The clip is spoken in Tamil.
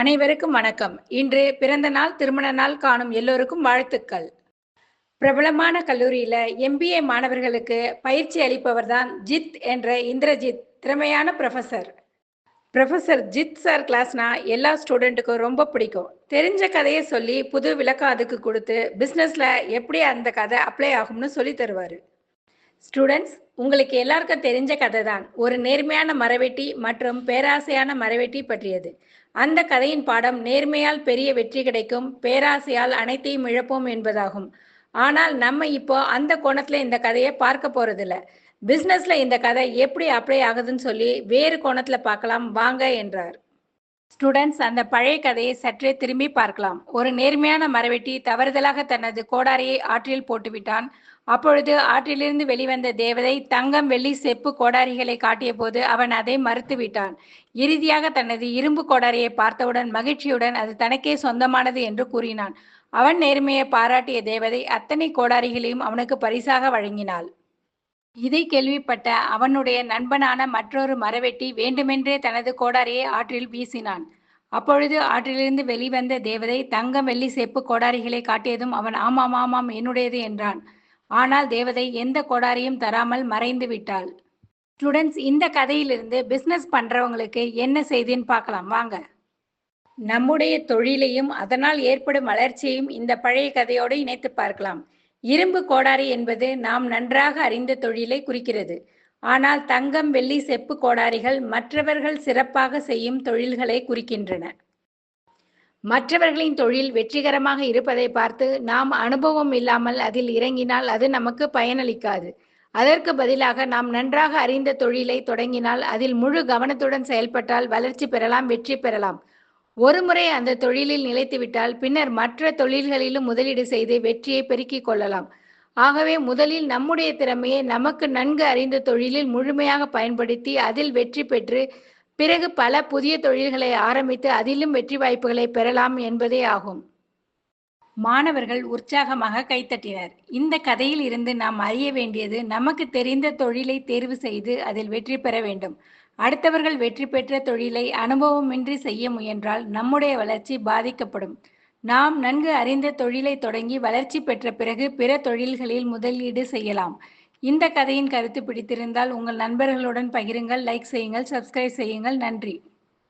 அனைவருக்கும் வணக்கம். இன்று பிறந்த நாள் திருமண நாள் காணும் எல்லோருக்கும் வாழ்த்துக்கள். பிரபலமான கல்லூரியில எம்பிஏ மாணவர்களுக்கு பயிற்சி அளிப்பவர் தான் ஜித் என்ற இந்திரஜித் திறமையான ப்ரொஃபசர் ப்ரொஃபசர் ஜித் சார் கிளாஸ்னா எல்லா ஸ்டூடெண்ட்டுக்கும் ரொம்ப பிடிக்கும். தெரிஞ்ச கதையை சொல்லி புது விளக்கம் அதுக்கு கொடுத்து பிஸ்னஸில் எப்படி அந்த கதை அப்ளை ஆகும்னு சொல்லி தருவார். ஸ்டூடெண்ட்ஸ் உங்களுக்கு எல்லாருக்கும் தெரிஞ்ச கதை தான் ஒரு நேர்மையான மரவெட்டி மற்றும் பேராசையான மரவெட்டி பற்றியது. அந்த கதையின் பாடம் நேர்மையால் பெரிய வெற்றி கிடைக்கும் பேராசையால் அனைத்தையும் இழப்போம் என்பதாகும். ஆனால் நம்ம இப்போ அந்த கோணத்துல இந்த கதையை பார்க்க போறதில்ல. பிசினஸ்ல இந்த கதை எப்படி அப்ளை ஆகுதுன்னு சொல்லி வேறு கோணத்துல பார்க்கலாம். வாங்க என்றார். ஸ்டூடெண்ட்ஸ் அந்த பழைய கதையை சற்றே திரும்பி பார்க்கலாம். ஒரு நேர்மையான மரவெட்டி தவறுதலாக தனது கோடாரியை ஆற்றில் போட்டுவிட்டான். அப்பொழுது ஆற்றிலிருந்து வெளிவந்த தேவதை தங்கம் வெள்ளி செப்பு கோடாரிகளை காட்டிய போது அவன் அதை மறுத்துவிட்டான் இறுதியாக தனது இரும்பு கோடாரியை பார்த்தவுடன் மகிழ்ச்சியுடன் அது தனக்கே சொந்தமானது என்று கூறினான். அவன் நேர்மையை பாராட்டிய தேவதை அத்தனை கோடாரிகளையும் அவனுக்கு பரிசாக வழங்கினாள். இதை கேள்விப்பட்ட அவனுடைய நண்பனான மற்றொரு மரவெட்டி வேண்டுமென்றே தனது கோடாரியை ஆற்றில் வீசினான். அப்பொழுது ஆற்றிலிருந்து வெளிவந்த தேவதை தங்கம் வெள்ளி செப்பு கோடாரிகளை காட்டியதும் அவன் ஆமாம் ஆமாம் என்னுடையது என்றான். ஆனால் தேவதை எந்த கோடாரியும் தராமல் மறைந்து விட்டாள். ஸ்டூடெண்ட்ஸ் இந்த கதையிலிருந்து பிஸ்னஸ் பண்றவங்களுக்கு என்ன செய்தின்னு பார்க்கலாம் வாங்க. நம்முடைய தொழிலையும் அதனால் ஏற்படும் வளர்ச்சியையும் இந்த பழைய கதையோடு இணைத்து பார்க்கலாம். இரும்பு கோடாரி என்பது நாம் நன்றாக அறிந்த தொழிலை குறிக்கிறது. ஆனால் தங்கம் வெள்ளி செப்பு கோடாரிகள் மற்றவர்கள் சிறப்பாக செய்யும் தொழில்களை குறிக்கின்றன. மற்றவர்களின் தொழில் வெற்றிகரமாக இருப்பதை பார்த்து நாம் அனுபவம் இல்லாமல் அதில் இறங்கினால் அது நமக்கு பயனளிக்காது. அதற்கு பதிலாக நாம் நன்றாக அறிந்த தொழிலை தொடங்கினால் அதில் முழு கவனத்துடன் செயல்பட்டால் வளர்ச்சி பெறலாம் வெற்றி பெறலாம். ஒருமுறை அந்த தொழிலில் நிலைத்துவிட்டால் பின்னர் மற்ற தொழில்களிலும் முதலீடு செய்து வெற்றியை பெருக்கிக் கொள்ளலாம். ஆகவே முதலில் நம்முடைய திறமையை நமக்கு நன்கு அறிந்த தொழிலில் முழுமையாக பயன்படுத்தி அதில் வெற்றி பெற்று பிறகு பல புதிய தொழில்களை ஆரம்பித்து அதிலும் வெற்றி வாய்ப்புகளை பெறலாம் என்பதே ஆகும். மாணவர்கள் உற்சாகமாக கைத்தட்டினர். இந்த கதையில் இருந்து நாம் அறிய வேண்டியது நமக்கு தெரிந்த தொழிலை தேர்வு செய்து அதில் வெற்றி பெற வேண்டும். அடுத்தவர்கள் வெற்றி பெற்ற தொழிலை அனுபவமின்றி செய்ய முயன்றால் நம்முடைய வளர்ச்சி பாதிக்கப்படும். நாம் நன்கு அறிந்த தொழிலை தொடங்கி வளர்ச்சி பெற்ற பிறகு பிற தொழில்களில் முதலீடு செய்யலாம். இந்த கதையின் கருத்து பிடித்திருந்தால் உங்கள் நண்பர்களுடன் பகிருங்கள் லைக் செய்யுங்கள் சப்ஸ்கிரைப் செய்யுங்கள். நன்றி.